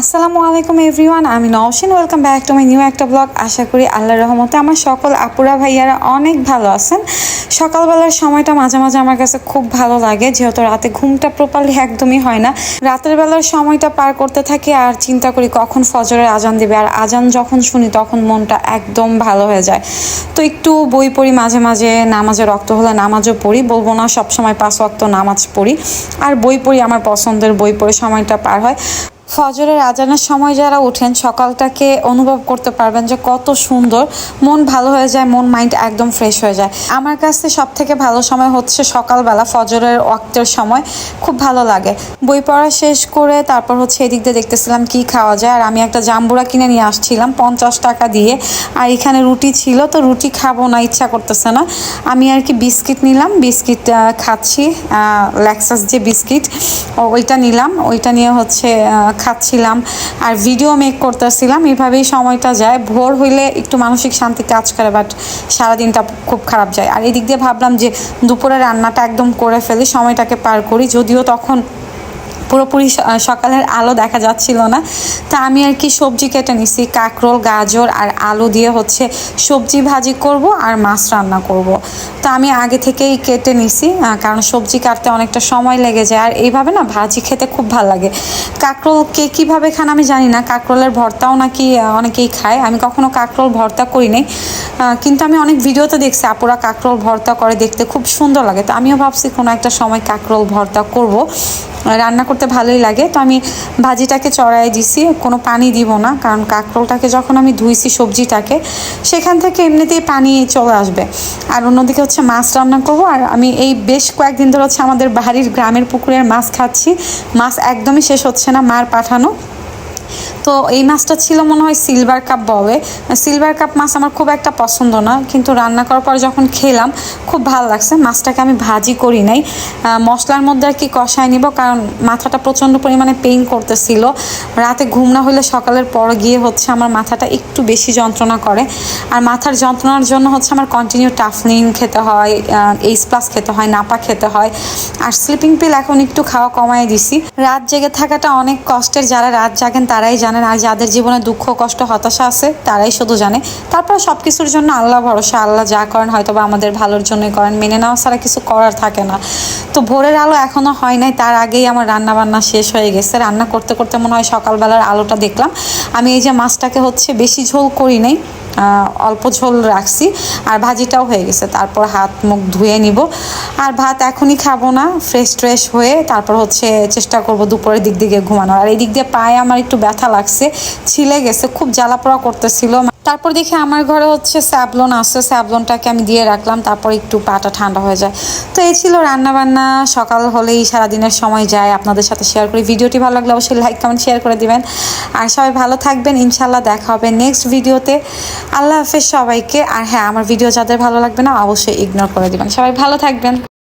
আসসালামু আলাইকুম এভরিওয়ান, আমি Naushin, welcome back to my new একটা ব্লগ। আশা করি আল্লাহর রহমতে আমার সকল আপুরা, ভাইয়ারা অনেক ভালো আছেন। সকালবেলার সময়টা মাঝে মাঝে আমার কাছে খুব ভালো লাগে, যেহেতু রাতে ঘুমটা প্রপারলি একদমই হয় না। রাতের বেলার সময়টা পার করতে থাকি আর চিন্তা করি কখন ফজরের আজান দিবে, আর আজান যখন শুনি তখন মনটা একদম ভালো হয়ে যায়। তো একটু বই পড়ি, মাঝে মাঝে নামাজে রক্ত হলে নামাজও পড়ি, বলব না সবসময় পাঁচ ওয়াক্ত নামাজ পড়ি। আর বই পড়ি, আমার পছন্দের বই পড়ে সময়টা পার হয়। ফজরের আজানের সময় যারা ওঠেন, সকালটাকে অনুভব করতে পারবেন যে কত সুন্দর। মন ভালো হয়ে যায়, মন মাইন্ড একদম ফ্রেশ হয়ে যায়। আমার কাছে সব থেকে ভালো সময় হচ্ছে সকালবেলা ফজরের ওয়াক্তের সময়। খুব ভালো লাগে। বই পড়া শেষ করে তারপর হচ্ছে এদিক দিয়ে দেখতেছিলাম কি খাওয়া যায়। আর আমি একটা জাম্বুরা কিনে নিয়ে আসছিলাম পঞ্চাশ টাকা দিয়ে। আর এখানে রুটি ছিল, তো রুটি খাব না, ইচ্ছা করতেছে না। আমি আর কি বিস্কিট নিলাম, বিস্কিট খাচ্ছি ল্যাক্সাস যে বিস্কিট ওইটা নিলাম। ওইটা নিয়ে হচ্ছে খাচ্ছিলাম আর ভিডিও মেক করতেছিলাম। এভাবেই সময়টা যায়। ভোর হইলে একটু মানসিক শান্তি কাজ করে বাট সারাদিনটা খুব খারাপ যায়। আর এদিক দিয়ে ভাবলাম যে দুপুরে রান্নাটা একদম করে ফেলি, সময়টাকে পার করি। যদিও তখন পুরোপুরি সকালের আলো দেখা যাচ্ছিল না। তা আমি আর কি সবজি কেটে নিছি, কাঁকরোল, গাজর আর আলু দিয়ে হচ্ছে সবজি ভাজি করব আর মাছ রান্না করব। তো আমি আগে থেকেই কেটে নিছি কারণ সবজি কাটতে অনেকটা সময় লেগে যায় আর এইভাবে না ভাজি খেতে খুব ভালো লাগে। কাঁকরোল কে কীভাবে খান আমি জানি না, কাঁকরোলের ভর্তাও নাকি অনেকেই খায়। আমি কখনো কাঁকরোল ভর্তা করি নাই কিন্তু আমি অনেক ভিডিওতে দেখছি আপুরা কাঁকরোল ভর্তা করে দেখতে খুব সুন্দর লাগে। তো আমিও ভাবছি কোনো একটা সময় কাঁকরোল ভর্তা করব। রান্না করতে ভালোই লাগে। তো আমি ভাজিটাকে চড়াই দিছি, কোনো পানি দিব না, কারণ কাঁকরোলটাকে যখন আমি ধুইছি সবজিটাকে, সেখান থেকে এমনিতেই পানি চলে আসবে। আর অন্যদিকে হচ্ছে মাছ রান্না করব, আর আমি এই বেশ কয়েকদিন ধরে হচ্ছে আমাদের বাড়ির গ্রামের পুকুরের মাছ খাচ্ছি। মাছ একদমই শেষ হচ্ছে না, মার পাঠানো। তো এই মাছটা ছিল মনে হয় সিলভার কাপ বলে। সিলভার কাপ মাছ আমার খুব একটা পছন্দ না, কিন্তু রান্না করার পর যখন খেলাম, খুব ভালো লাগছে। মাছটাকে আমি ভাজি করি নাই। মশলার মধ্যে আর কি কষায় নিব, কারণ মাথাটা প্রচণ্ড পরিমাণে পেইন করতেছিল। রাতে ঘুম না হলে সকালের পর গিয়ে হচ্ছে আমার মাথাটা একটু বেশি যন্ত্রণা করে। আর মাথার যন্ত্রণার জন্য হচ্ছে আমার কন্টিনিউ টাফলিন খেতে হয় এইচ প্লাস খেতে হয় নাপা খেতে হয়। আর স্লিপিং পিল এখন একটু খাওয়া কমায় দিছি। রাত জেগে থাকাটা অনেক কষ্টের, যারা রাত জাগেন তারাই জানেন আর যাদের জীবনে দুঃখ, কষ্ট, হতাশা আছে, তারাই শুধু জানে। তারপর সব কিছুর জন্য আল্লাহ ভরসা, আল্লাহ যা করেন হয়তো বা আমাদের ভালোর জন্যই করেন, মেনে নেওয়া ছাড়া কিছু করার থাকে না। তো ভোরের আলো এখনও হয় নাই, তার আগেই আমার রান্না বান্না শেষ হয়ে গেছে। রান্না করতে করতে মনে হয় সকালবেলার আলোটা দেখলাম। আমি এই যে মাছটাকে হচ্ছে বেশি ঝোল করি নাই অল্প ঝোল রাখছি, আর ভাজিটাও হয়ে গেছে। তারপর হাত মুখ ধুয়ে নিব। আর ভাত এখনই খাব না ফ্রেশ ট্রেশ হয়ে তারপর হচ্ছে চেষ্টা করব দুপুরের দিক দিকে ঘুমানোর। আর এই দিক দিয়ে পায়ে আমার একটু ব্যথা লাগছে, ছিলে গেছে, খুব জ্বালাপোড়া করতেছিল। তারপর দেখি আমার ঘরে হচ্ছে স্যাবলন আছে, স্যাবলনটাকে আমি দিয়ে রাখলাম, তারপর একটু পাটা ঠান্ডা হয়ে যায়। তো এই ছিল রান্নাবান্না, সকাল হলেই সারাদিনের সময় যায়, আপনাদের সাথে শেয়ার করি। ভিডিওটি ভালো লাগলে অবশ্যই লাইক কমেন্ট শেয়ার করে দিবেন। আর সবাই ভালো থাকবেন ইনশাল্লাহ দেখা হবে নেক্সট ভিডিওতে। আল্লাহ হাফেজ সবাইকে। আর হ্যাঁ আমার ভিডিও যাদের ভালো লাগবে না, অবশ্যই ইগনোর করে দিবেন। সবাই ভালো থাকবেন।